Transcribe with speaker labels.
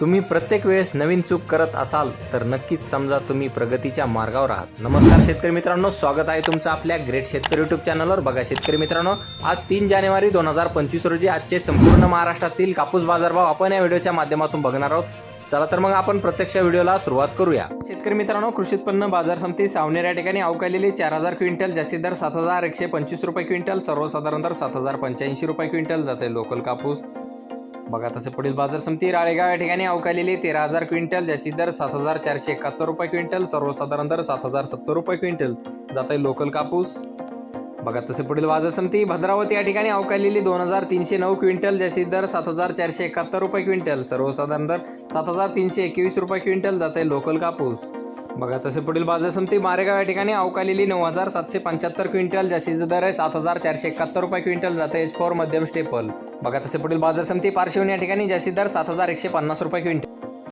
Speaker 1: तुम्ही प्रत्येक वेळेस नवीन चूक करत असाल तर नक्कीच समजा तुम्ही प्रगतीच्या मार्गावर आहात. नमस्कार शेतकरी मित्रांनो स्वागत आहे तुमचं आपल्या ग्रेट शेतकरी युट्यूब चॅनलवर बघा शेतकरी मित्रांनो आज तीन जानेवारी दोन हजार पंचवीस रोजी आजचे संपूर्ण महाराष्ट्रातील कापूस बाजारभाव आपण या व्हिडिओच्या माध्यमातून बघणार आहोत. चला तर मग आपण प्रत्यक्ष व्हिडिओला सुरुवात करूया. शेतकरी मित्रांनो कृषी उत्पन्न बाजार समिती सावनेर या ठिकाणी अवकालेली चार हजार क्विंटल जास्तीत दर सात हजार एकशे पंचवीस रुपये क्विंटल सर्वसाधारण दर सात हजार पंच्याऐंशी रुपये क्विंटल जाते लोकल कापूस. बघा तसं पुढील बाजार समिती राळेगाव या ठिकाणी अवकालेली तेरा हजार क्विंटल जास्तीत दर सात हजार चारशे एकाहत्तर रुपये क्विंटल सर्वसाधारण दर सात हजार सत्तर रुपये क्विंटल. जात आहे लोकल कापूस. बघा तसे पुढील बाजार समिती भद्रावती या ठिकाणी अवकालेली दोन हजार तीनशे नऊ क्विंटल जास्तीत दर सात हजार चारशे एकाहत्तर रुपये क्विंटल सर्वसाधारण दर सात हजार तीनशे एकवीस रुपये क्विंटल. जात आहे लोकल कापूस. बघा तसे पुढील बाजार समिती मारेगाव या ठिकाणी अवकालेली नऊ हजार सातशे पंच्याहत्तर क्विंटल जास्तीचा दर आहे सात हजार चारशे एकाहत्तर रुपये क्विंटल जाते एच फोर मध्यम स्टेपल बघा तसे पुढील बाजार समिती पार्श्वनी या ठिकाणी जास्तीत दर सात हजार एकशे पन्नास रुपये क्विंटल.